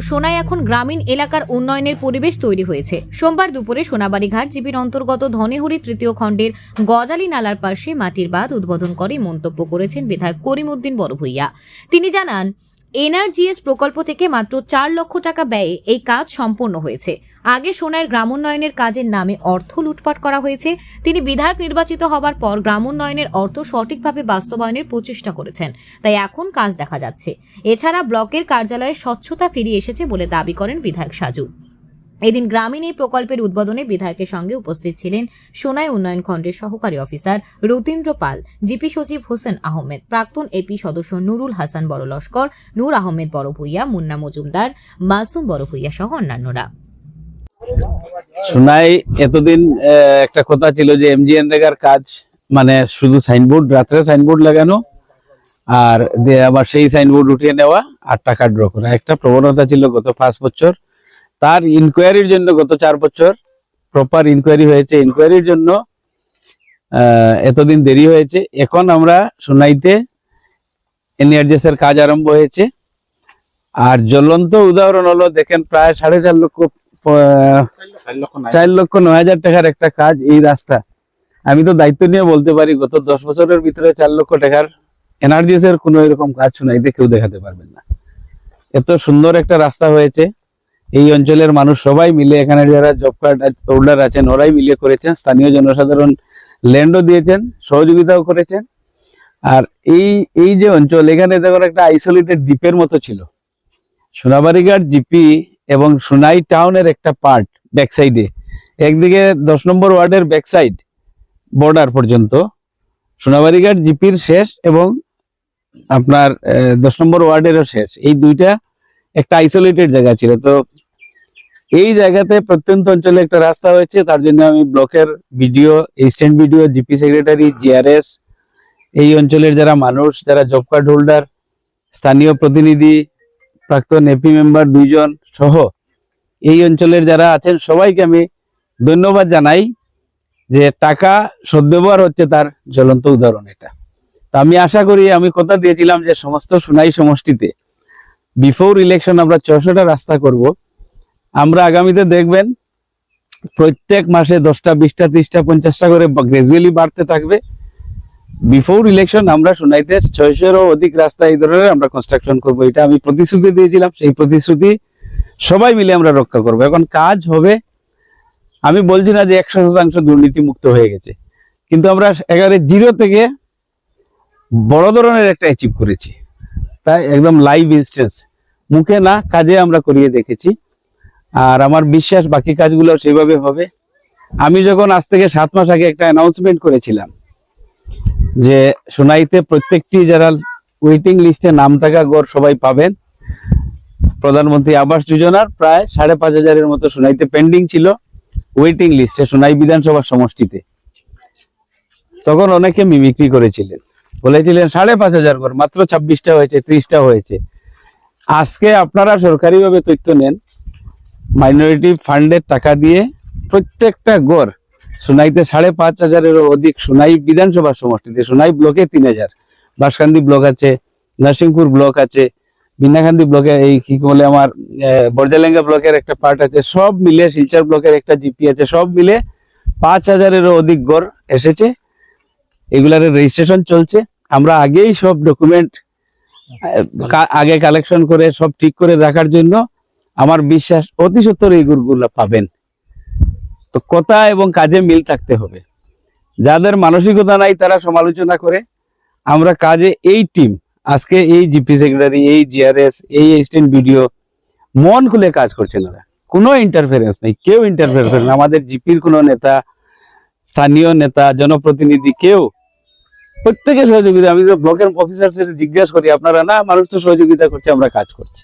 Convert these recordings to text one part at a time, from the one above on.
সোনায় এখন গ্রামীণ এলাকার উন্নয়নের পরিবেশ তৈরি হয়েছে। সোমবার দুপুরে সোনাবাড়িঘাট জিপির অন্তর্গত ধনেহরি তৃতীয় খণ্ডের গজালি নালার পাশে মাটির বাঁধ উদ্বোধন করে মন্তব্য করেছেন বিধায়ক করিমউদ্দিন বড়ভূইয়া। তিনি জানান, এনআরজিএস প্রকল্প থেকে মাত্র চার লক্ষ টাকা ব্যয়ে এই কাজ সম্পন্ন হয়েছে। আগে সোনার গ্রামোন্নয়নের কাজের নামে অর্থ লুটপাট করা হয়েছে। তিনি বিধায়ক নির্বাচিত হবার পর গ্রামোন্নয়নের অর্থ সঠিকভাবে বাস্তবায়নের প্রচেষ্টা করেছেন। তাই এখন কাজ দেখা যাচ্ছে। এছাড়া ব্লকের কার্যালয়ে স্বচ্ছতা ফিরিয়ে এসেছে বলে দাবি করেন বিধায়ক সাজু। এদিন গ্রামীণ এই প্রকল্পের উদ্বোধনে বিধায়কের সঙ্গে উপস্থিত ছিলেন সোনাই উন্নয়ন খণ্ডের সহকারী অফিসার রতীন্দ্র পাল, জিপি সচিব হোসেন আহমেদ, প্রাক্তন এপি সদস্য নুরুল হাসান বড় লস্কর নূর আহমেদ বড়ভূইয়া, মুন্না মজুমদার, মাসুম বড়ভূইয়া সহ অন্যান্যরা। শোনাই, এতদিন একটা কথা ছিল যে এমজিএন রেগার কাজ মানে শুধু সাইনবোর্ড রাত্রে সাইনবোর্ড লাগানো, আর আবার সেই সাইনবোর্ড উঠিয়ে নেওয়া আর টাকা ড্র করা। একটা প্রবণতা ছিল গত পাঁচ বছর। তার ইনকোয়ারির জন্য গত চার বছর প্রপার ইনকোয়ারি হয়েছে। ইনকোয়ারির জন্য এতদিন দেরি হয়েছে। এখন আমরা সোনাইতে এনআরজিএস এর কাজ আরম্ভ হয়েছে। আর জ্বলন্ত উদাহরণ হলো, দেখেন প্রায় সাড়ে চার লক্ষ চার লক্ষ নয় হাজার টাকার একটা কাজ এই রাস্তা। আমি তো দায়িত্ব নিয়ে বলতে পারি, গত দশ বছরের ভিতরে চার লক্ষ টাকার এনআরজিএস এর কোনো এরকম কাজ শোনাইতে কেউ দেখাতে পারবেন না। এত সুন্দর একটা রাস্তা হয়েছে। এই অঞ্চলের মানুষ সবাই মিলে, এখানে যারা জব কার্ড হোল্ডার আছেন, ওরাই মিলে করেছেন, স্থানীয় জনসাধারণ ল্যান্ডও দিয়েছেন, সহযোগিতাও করেছেন। আর এই এই যে অঞ্চল, এখানে দেখুন একটা আইসোলেটেড দ্বীপের মতো ছিল। সোনাবাড়িঘাট জিপি এবং সোনাই টাউনের একটা পার্ট ব্যাক সাইডে একদিকে দশ নম্বর ওয়ার্ডের ব্যাক সাইড বর্ডার পর্যন্ত। সোনাবাড়িঘাট জিপির শেষ এবং আপনার দশ নম্বর ওয়ার্ডেরও শেষ। এই দুইটা একটা আইসোলেটেড জায়গা ছিল। তো এই জায়গাতে প্রত্যন্ত অঞ্চলে একটা রাস্তা হয়েছে, তার জন্য আমি ব্লকের BDO assistant BDO GP secretary GRS এই অঞ্চলের যারা মানুষ, যারা জব কার্ড হোল্ডার স্থানীয় প্রতিনিধি, প্রাক্তন এপি মেম্বার দুইজন সহ এই অঞ্চলের যারা আছেন সবাইকে আমি ধন্যবাদ জানাই যে টাকা সদ্ব্যবহার হচ্ছে তার জ্বলন্ত উদাহরণ এটা। আমি আশা করি আমি কথা দিয়েছিলাম যে সমস্ত সোনাই সমষ্টিতে বিফোর ইলেকশন আমরা ছশোটা রাস্তা করব। আমরা আগামীতে দেখবেন প্রত্যেক মাসে দশটা, বিশটা, ত্রিশটা, পঞ্চাশটা করে গ্রাজুয়ালি বাড়তে থাকবে। বিফোর ইলেকশন আমরা শোনাইতে ছয়শোরও অধিক রাস্তা এই ধরনের আমরা কনস্ট্রাকশন করব। এটা আমি প্রতিশ্রুতি দিয়েছিলাম। সেই প্রতিশ্রুতি সবাই মিলে আমরা রক্ষা করব। এখন কাজ হবে, আমি বলছি না যে একশো শতাংশ দুর্নীতিমুক্ত হয়ে গেছে, কিন্তু আমরা একেবারে জিরো থেকে বড় ধরনের একটা অ্যাচিভ করেছি। তাই একদম লাইভ ইনস্টেন্স মুখে না, কাজে আমরা করিয়ে দেখেছি। আর আমার বিশ্বাস, বাকি কাজগুলো সেভাবে হবে। আমি যখন আজ থেকে সাত মাস আগে একটা অ্যানাউন্সমেন্ট করেছিলাম, যে সোনাইতে প্রত্যেকটি যারা ওয়েটিং লিস্টে নাম থাকা গড় সবাই পাবেন প্রধানমন্ত্রী আবাস যোজনার প্রায় সাড়ে পাঁচ হাজারের মতো সোনাইতে পেন্ডিং ছিল। ওয়েটিং লিস্টে সোনাই বিধানসভা সমষ্টিতে। তখন অনেকে মিমিক্রি করেছিলেন। বলেছিলেন সাড়ে পাঁচ হাজার ঘর মাত্র ছাব্বিশটা হয়েছে, ত্রিশটা হয়েছে। আজকে আপনারা সরকারিভাবে তথ্য নেন মাইনরিটি ফান্ডের টাকা দিয়ে প্রত্যেকটা গড় সোনাইতে সাড়ে পাঁচ হাজারেরও অধিক সোনাই বিধানসভা সমষ্টিতে, সোনাই ব্লকে তিন হাজার। বাসকান্দি ব্লক আছে, নরসিংপুর ব্লক আছে বিনাকান্দি ব্লকে এই কি বলে আমার বর্জালেঙ্গা ব্লকের একটা পার্ট আছে। সব মিলে শিলচর ব্লকের একটা জিপি আছে। সব মিলে পাঁচ হাজারেরও অধিক গড় এসেছে। এগুলার রেজিস্ট্রেশন চলছে। আমরা আগেই সব ডকুমেন্ট আগে কালেকশন করে, সব ঠিক করে রাখার জন্য আমার বিশ্বাস অতি সত্তর এই গরুগুলো পাবেন। তো কথা এবং কাজে মিল থাকতে হবে। যাদের মানসিকতা নাই তারা সমালোচনা করে। আমরা কাজে এই টিম আজকে এই জিপি সেক্রেটারি এই জিআরএস এই এসিস্ট্যান্ট ভিডিও মন খুলে কাজ করছেন ওরা। কোনো ইন্টারফারেন্স নেই, কেউ ইন্টারফেয়ার করে না আমাদের জিপির কোনো নেতা, স্থানীয় নেতা, জনপ্রতিনিধি, কেউ প্রত্যেকের সহযোগিতা। আমি তো ব্লকের অফিসার জিজ্ঞাসা করি, আপনারা না, মানুষ তো সহযোগিতা করছে, আমরা কাজ করছি।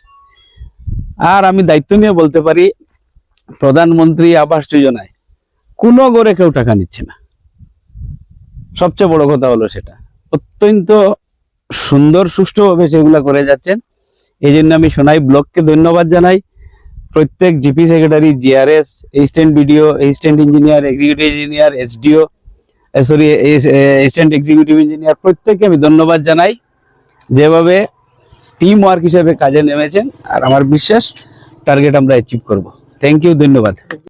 আর আমি দায়িত্ব নিয়ে বলতে পারি, প্রধানমন্ত্রী আবাস যোজনায় কোনো গড়ে কেউ টাকা নিচ্ছে না। সবচেয়ে বড় কথা হলো সেটা। অত্যন্ত সুন্দর, সুষ্ঠুভাবে সেগুলা করে যাচ্ছেন। এই জন্য আমি সোনাই ব্লককে ধন্যবাদ জানাই। প্রত্যেক GP secretary, GRS assistant BDO assistant engineer, executive engineer, SDO sorry assistant executive engineer, প্রত্যেককে আমি ধন্যবাদ জানাই। যেভাবে টিম ওয়ার্ক হিসেবে কাজে নেমেছেন, আর আমার বিশ্বাস টার্গেট আমরা অ্যাচিভ করব। থ্যাংক ইউ ধন্যবাদ।